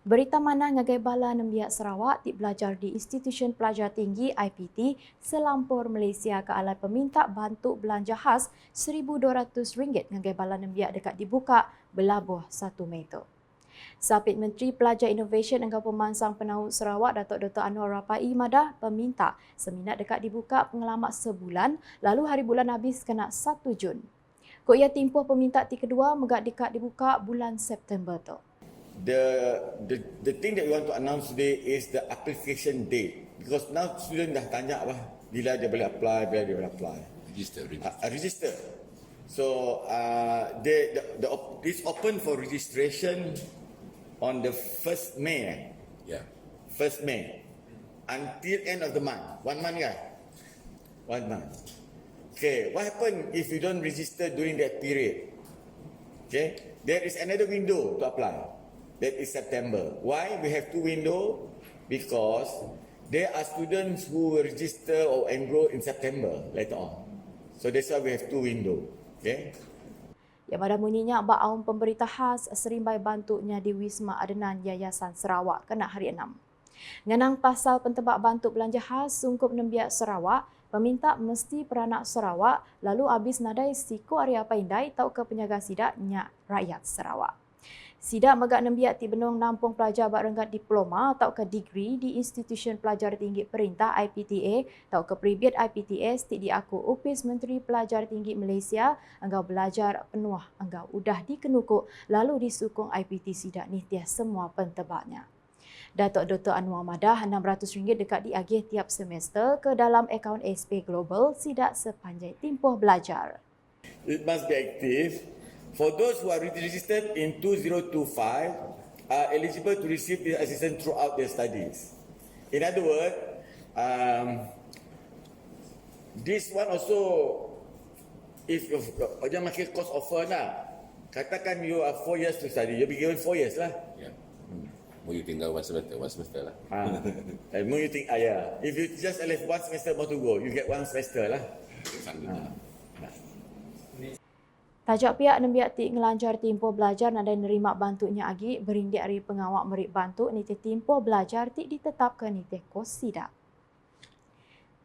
Berita mana ngagai bala nembiak Sarawak ti belajar di Institution Pelajar Tinggi IPT selampur Malaysia ke alai peminta bantu belanja khas RM1,200 ngagai bala nembiak dekat dibuka belabuh 1 Mei tu. Sapit Menteri Pelajar Innovation Engkau Pemansang Penahut Sarawak Datuk Dr. Anwar Rapai Madah peminta seminat dekat dibuka pengalamat sebulan lalu hari bulan habis kena 1 Jun. Kok ia timpuh peminta ti kedua megak dekat dibuka bulan September tu the, the the thing that we want to announce today is the application date. Because now student dah tanya apa bila dia boleh apply bila dia boleh apply? Register, uh, register. uh, register. So uh, they, the the op, this open for registration on the first May. Eh? Yeah. first May. Until end of the month. One month kan one month. Okay what happen if you don't register during that period? Okay there is another window to apply that is September. Why we have two window? Because there are students who register or enroll in September later on. So that's why we have two window. Okay. Yang pada bunyinya bak aum pemberita khas serimbai bantunya di Wisma Adenan Yayasan Sarawak kena hari 6. Ngenang pasal pentebak bantu belanja khas sungkup nembiak Sarawak, peminta mesti peranak Sarawak lalu habis nadai siku area paindai tau ke penyaga sidak nyak rakyat Sarawak. Sidak megak nembiak ti benung nampung pelajar bak renggat diploma atau ke degree di Institution Pelajar Tinggi Perintah IPTA atau ke peribad IPTS ti diaku Upis Menteri Pelajar Tinggi Malaysia enggau belajar penuh enggau udah dikenukuk lalu disukung IPT sidak ni tiah semua pentebaknya. Datuk Dr. Anwar Madah RM600 dekat diagih tiap semester ke dalam akaun SP Global sidak sepanjang timpuh belajar. It must be active. For those who are registered in 2025 are eligible to receive this assistance throughout their studies. In other words, um, this one also, if you jangan makin cost offer lah. Katakan you are four years to study, you'll be given four years lah. Yeah. Mau you tinggal one semester, one semester lah. Ah, and more you think, ah yeah. If you just left one semester more to go, you get one semester lah. Sanggup. Tajak pihak nembiak ti ngelancar timpo belajar nadai nerima bantunya agi berindik hari pengawak merik bantu niti timpo belajar ti ditetapkan niti kos sidak.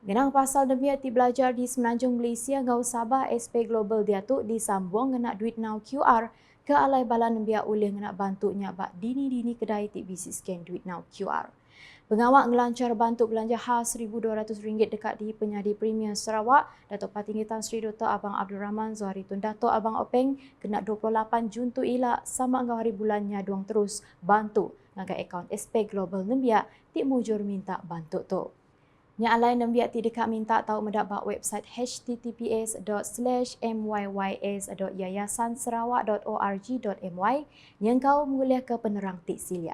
Genang pasal nembiak ti belajar di Semenanjung Malaysia ngau Sabah SP Global diatuk disambung ngena duit now QR ke alai bala nembiak ulih ngena bantunya bak dini-dini kedai ti bisi scan duit now QR. Pengawak ngelancar bantu belanja khas RM1,200 dekat di penyadi Premier Sarawak, Datuk Patinggi Tan Sri Dr. Abang Abdul Rahman Zuhari Tun Datuk Abang Openg kena 28 Jun tu ila sama ngau hari bulannya duang terus bantu ngagai akaun SP Global Nembiak ti mujur minta bantu tu. Nya alai nembiak ti dekat minta tahu mendapat website https.myys.yayasansarawak.org.my yang kau menguliah ke penerang ti sili.